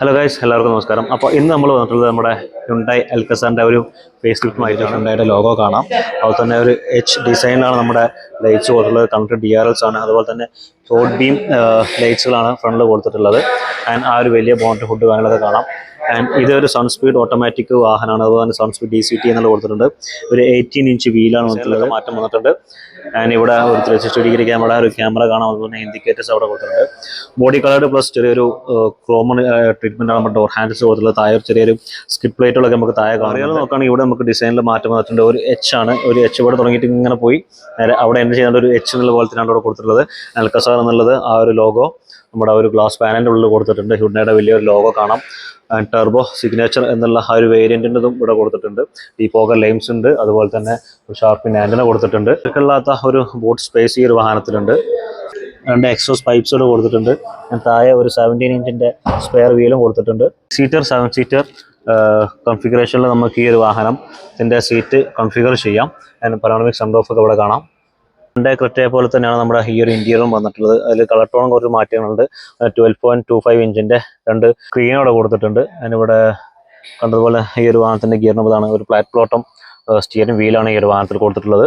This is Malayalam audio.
ഹലോ ഗൈസ് എല്ലാവർക്കും നമസ്കാരം. അപ്പോൾ ഇന്ന് നമ്മൾ വന്നിട്ടുള്ളത് നമ്മുടെ ഹുണ്ടായി അൽക്കസാന്റെ ഒരു ഫേസ് ലിഫ്റ്റുമായിട്ട് ഹുണ്ടായുടെ ലോഗോ കാണാം. അതുപോലെ തന്നെ ഒരു എച്ച് ഡിസൈനിലാണ് നമ്മുടെ ലൈറ്റ്സ് കൊടുത്തിട്ടുള്ളത്. കണക്ട് ഡി ആർ എൽസ് ആണ്. അതുപോലെ തന്നെ റോഡ് ബീം ലൈറ്റ്സുകളാണ് ഫ്രണ്ടിൽ കൊടുത്തിട്ടുള്ളത്. ആൻഡ് ആ ഒരു വലിയ ബോണ്ട് ഹുഡ് കാര്യങ്ങളൊക്കെ കാണാം. ആൻഡ് ഇതൊരു സൺ സ്പീഡ് ഓട്ടോമാറ്റിക് വാഹനമാണ്. അതുപോലെ തന്നെ sun speed D C T എന്നുള്ള കൊടുത്തിട്ടുണ്ട്. ഒരു എയ്റ്റീൻ ഇഞ്ച് വീലാണ് വന്നിട്ടുള്ളത് മാറ്റം വന്നിട്ടുണ്ട്. ആൻഡ് ഇവിടെ ഒരു ത്രീ സിക്സ്റ്റി ഡിഗ്രി ക്യാമറ ഒരു ക്യാമറ കാണാം. അതുപോലെ തന്നെ ഇൻഡിക്കേറ്റേഴ്സ് അവിടെ കൊടുത്തിട്ടുണ്ട്. ബോഡി കളർഡ് പ്ലസ് ചെറിയൊരു ക്രോമൺ ട്രീറ്റ്മെന്റാണ് നമ്മുടെ ഡോർ ഹാൻഡിൽസ് കൊടുത്തിട്ടുള്ളത്. താഴെ ചെറിയൊരു സ്കിപ്പ് പ്ലേറ്റുകളൊക്കെ നമുക്ക് താഴെ കാണാം. അറിയാതെ നോക്കുകയാണെങ്കിൽ ഇവിടെ നമുക്ക് ഡിസൈനിൽ മാറ്റം വന്നിട്ടുണ്ട്. ഒരു എച്ച് ആണ്. ഒരു എച്ച് ഇവിടെ തുടങ്ങിയിട്ട് ഇങ്ങനെ പോയി. നേരെ അവിടെ എൻഡ് ചെയ്യുന്ന ഒരു എച്ച് എന്നുള്ള പോലെ തന്നെയാണ് അവിടെ കൊടുത്തിട്ടുള്ളത്. അൽക്കസാർ എന്നുള്ളത് ആ ഒരു ലോഗോ നമ്മുടെ ആ ഒരു ഗ്ലാസ് പാനലിന്റെ ഉള്ളിൽ കൊടുത്തിട്ടുണ്ട്. ഹുഡയുടെ വലിയൊരു ലോഗോ കാണാം. ടർബോ സിഗ്നേച്ചർ എന്നുള്ള ആ ഒരു വേരിയന്റിന്റെതും ഇവിടെ കൊടുത്തിട്ടുണ്ട്. ഈ പോകർ ലൈംസ് ഉണ്ട്. അതുപോലെ തന്നെ ഷാർപ്പിൻ ആന്റിന കൊടുത്തിട്ടുണ്ട്. ഇല്ലാത്ത ഒരു ബോട്ട് സ്പേസ് ഈ ഒരു വാഹനത്തിലുണ്ട്. രണ്ട് എക്സോസ് പൈപ്സുകൾ കൊടുത്തിട്ടുണ്ട്. താഴെ ഒരു സെവന്റീൻ ഇഞ്ചിന്റെ സ്പെയർ വീലും കൊടുത്തിട്ടുണ്ട്. സീറ്റർ സെവൻ സീറ്റർ കോൺഫിഗറേഷനിൽ നമുക്ക് ഈ ഒരു വാഹനം ഇതിന്റെ സീറ്റ് കോൺഫിഗർ ചെയ്യാം. അതിന് പനോണമിക് സൺ ഓഫ് ഒക്കെ ഇവിടെ കാണാം. ഹുണ്ടായി ക്രെറ്റയെ പോലെ തന്നെയാണ് നമ്മുടെ ഈ ഒരു ഇന്റീരിയറും വന്നിട്ടുള്ളത്. അതിൽ കളർ ടോൺ കുറച്ച് മാറ്റങ്ങളുണ്ട്. ട്വൽവ് പോയിന്റ് ടു ഫൈവ് ഇഞ്ചിന്റെ രണ്ട് സ്ക്രീനോടെ കൊടുത്തിട്ടുണ്ട്. അതിനിവിടെ കണ്ടതുപോലെ ഈ ഒരു വാഹനത്തിന്റെ ഇതാണ് ഒരു പ്ലാറ്റ് പ്ലോട്ടും സ്റ്റിയറിംഗ് വീലാണ് ഈ ഒരു വാഹനത്തിൽ കൊടുത്തിട്ടുള്ളത്.